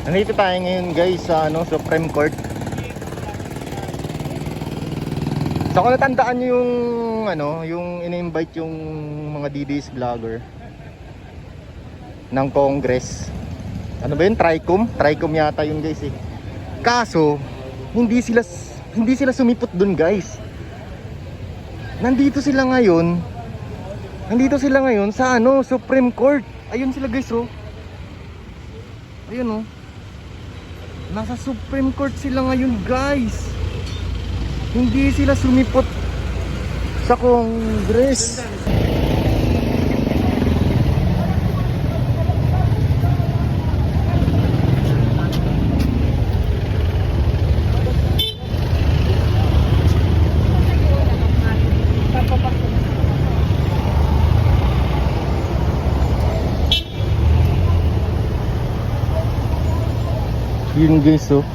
Nandito tayo ngayon guys sa ano, Supreme Court. So kung natandaan nyo yung ano, yung in-invite yung mga DDS vlogger ng Congress. Ano ba yun? Tricom? Tricom yata yun guys eh. Kaso, hindi sila hindi sila sumipot dun guys. Nandito sila ngayon. Nandito sila ngayon sa ano, Supreme Court. Ayun sila guys oh. Ayun oh. Nasa Supreme Court sila ngayon guys. Hindi sila sumipot sa Congress. Yun guys oh.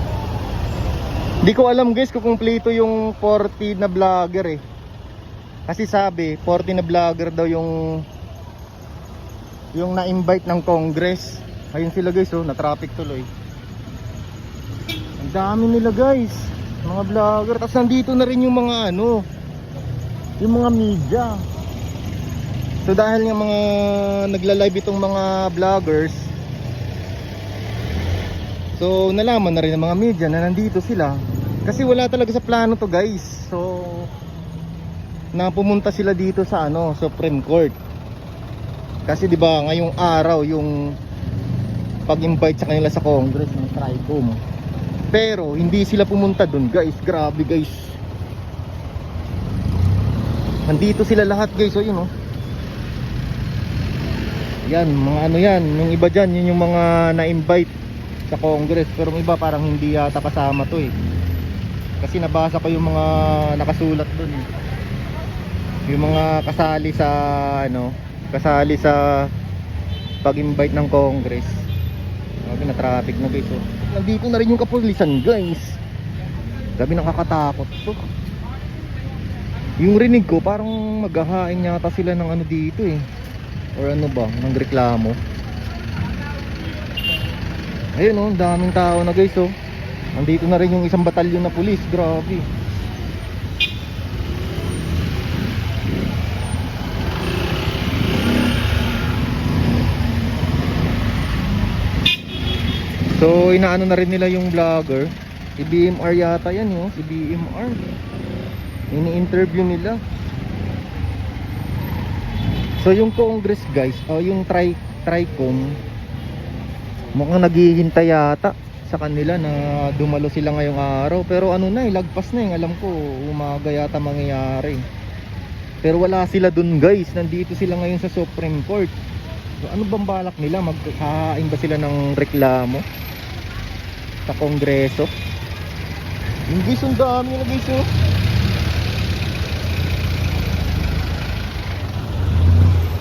Hindi ko alam guys kung kumpleto yung 40 na vlogger eh. Kasi sabi, 40 na vlogger daw yung yung na-invite ng Congress. Ayun sila guys oh, na-traffic tuloy. Ang dami nila guys. Mga vlogger. Tapos nandito na rin yung mga ano, yung mga media. So dahil yung mga nagla-live itong mga vloggers, So nalaman na rin ng mga media na nandito sila. Kasi wala talaga sa plano to guys. So na pumunta sila dito sa ano Supreme Court. Kasi di ba ngayong araw yung pag-invite sa kanila sa Congress ng TRICOM. Pero hindi sila pumunta dun guys. Grabe guys. Nandito sila lahat guys. O yun oh. Yan mga ano yan. Yung iba dyan yun yung mga na-invite sa Congress pero yung iba parang hindi yata kasama to eh. Kasi nabasa ko yung mga nakasulat dun eh. yung mga kasali sa ano kasali sa pag-invite ng Congress. Grabe na traffic na guys oh. nandito na rin yung kapulisan guys. Grabe nakakatakot to. Yung rinig ko parang maghahain yata sila ng ano dito eh. Or ano ba ng reklamo Ayun oh, daming tao na guys oh. Nandito na rin yung isang batalyon na pulis, grabe. So inaano na rin nila yung vlogger. Si BMR yata yan oh, si BMR. Ini-interview nila. So yung Congress guys, oh yung Tri Tricom mukhang naghihintay yata sa kanila na dumalo sila ngayong araw. Pero ano na eh lagpas na eh. Alam ko umaga yata mangyayari. Pero wala sila dun guys. Nandito sila ngayon sa Supreme Court. So, ano bang balak nila? Maghahain ba sila ng reklamo sa kongreso? Yung guys ang dami guys oh.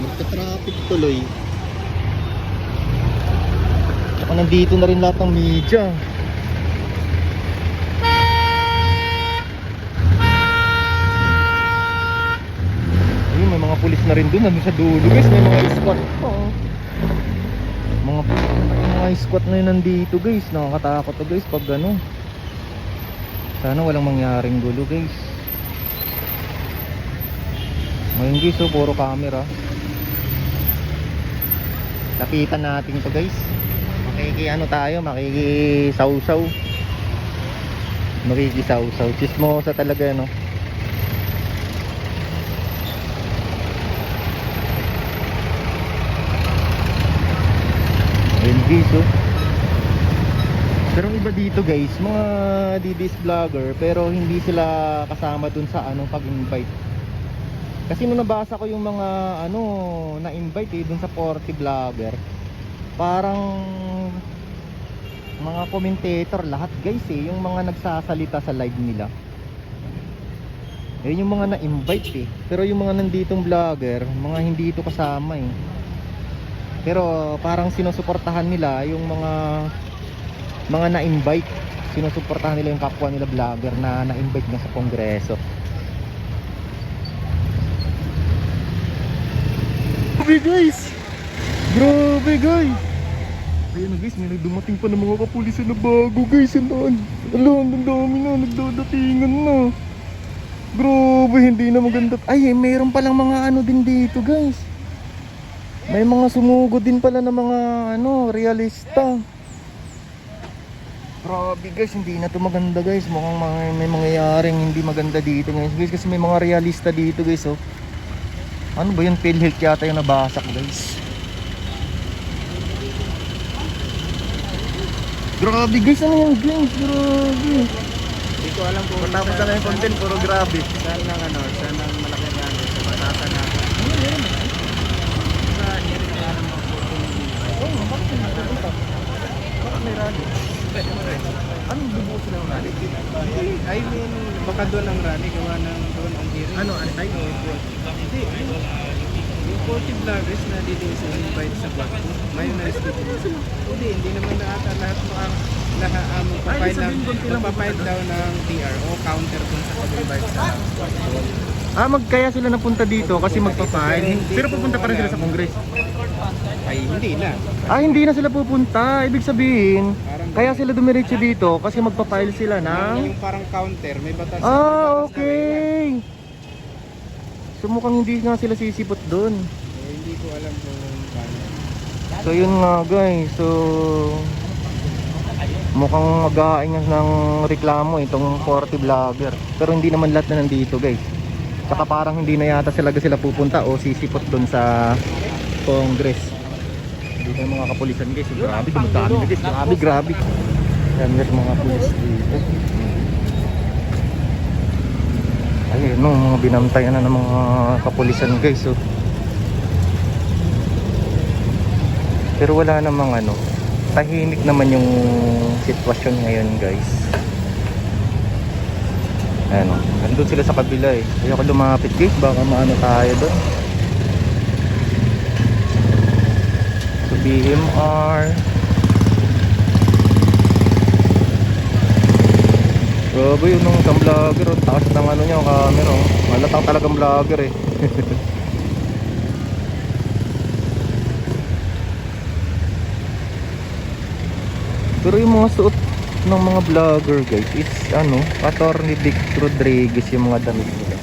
Magka-traffic tuloy Nandito na rin lahat ng media. Ayun, may mga pulis na rin dun. Nandun sa dulo guys. May mga squad oh. Mga, mga squad na yun nandito guys. Nakakatakot to guys pag ano. Sana walang mangyaring gulo guys. Ngayon guys, oh, puro camera. Lapitan natin to guys makiki ano tayo makikisawsaw. Makikisawsaw. Chismosa talaga no? Guys oh. Pero iba dito guys mga DDS vlogger pero hindi sila kasama dun sa ano pag-invite. Kasi nung nabasa ko yung mga ano na-invite eh dun sa 40 vlogger parang mga commentator lahat guys eh yung mga nagsasalita sa live nila. Yun yung mga na-invite eh. Pero yung mga nanditong vlogger mga hindi ito kasama eh. Pero parang sinusuportahan nila yung mga mga na-invite. Sinusuportahan nila yung kapwa nila vlogger na na-invite na sa kongreso. Grabe guys! Grabe guys Ayun na guys, may nagdumating pa ng mga kapulisan na bago guys. Ang Alam, ang dami na, nagdadatingan na. Grabe, hindi na maganda. Ay, eh, mayroon palang mga ano din dito guys. May mga sumugod din pala ng mga ano, realista. Grabe guys, hindi na to maganda guys. Mukhang mga, may mangyayaring hindi maganda dito guys. Guys, kasi may mga realista dito guys oh. Ano ba yun? PhilHealth yata yung nabasak guys. Grabe guys, ano yan guys? Grabe. Hindi ko alam kung Matapos na lang yung content, puro grabe. saan ng ano, saan ng malaki gamit sa matata na. Sa area na mga photo ng Oo, bakit hindi pupunta? Bakit may rally? Anong bubuo sila ng rally? I mean, baka doon ang rally, gawa ng doon ang hearing. Ano, antay? Hindi, yung 40 vloggers na dito sa invite sa Baku, may nice dito. Hindi, hindi naman na ata lahat mga lahat um, magpapile ng magpapile daw ng TR o counter dun sa pag-invite sa. Ah, mag, kaya sila napunta dito kasi magpa-file. Pero pupunta pa rin sila sa Congress. Ay, hindi na. Ah, hindi na sila pupunta. Ibig sabihin, kaya sila dumiretso dito kasi magpa-file sila ng... yung parang counter, may batas. Ah, na okay. So mukhang hindi nga sila sisipot doon. So, hindi ko alam kung paano. So yun nga guys, so mukhang mag-aayos ng reklamo itong 40 vlogger. Pero hindi naman lahat na nandito guys. Saka parang hindi na yata sila sila pupunta o sisipot doon sa Congress. Dito yung mga kapulisan guys. Grabe, dumadami na guys. Grabe, grabe. Yan guys mga pulis dito. Ayun no, mga binantayan na ng mga kapulisan guys. Oh. Pero wala namang ano, tahimik naman yung sitwasyon ngayon guys. Ano, nandun sila sa kabila eh. Ayoko lumapit guys, baka maano tayo doon. So BMR. Grabe yun nung isang vlogger, ang taas ng ano niya, camera. oh. Malatang talagang vlogger eh. Pero yung mga suot ng mga vlogger guys is ano, Attorney Vic Rodriguez yung mga damit nila.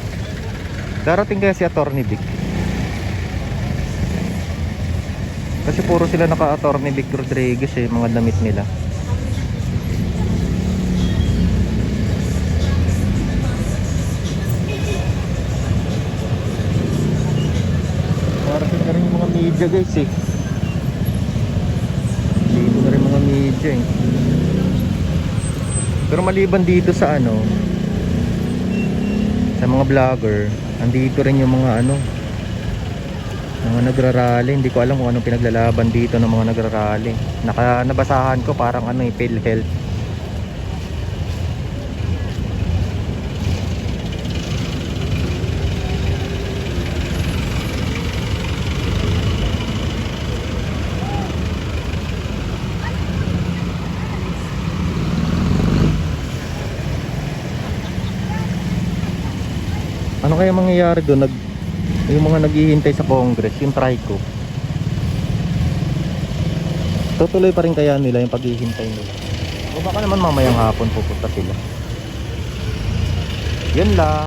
Darating kaya si Attorney Vic. Kasi puro sila naka-Attorney Vic Rodriguez eh, mga damit nila. Media guys eh. Dito na rin mga media eh. Pero maliban dito sa ano, sa mga vlogger, andito rin yung mga ano, mga nagrarally. Hindi ko alam kung anong pinaglalaban dito ng mga nagrarally. Naka, nabasahan ko parang ano eh, PhilHealth. Ano kaya mangyayari doon? Nag, yung mga naghihintay sa Congress, yung TRICO. Tutuloy pa rin kaya nila yung paghihintay nila. O baka naman mamayang hapon pupunta sila. Yan lang.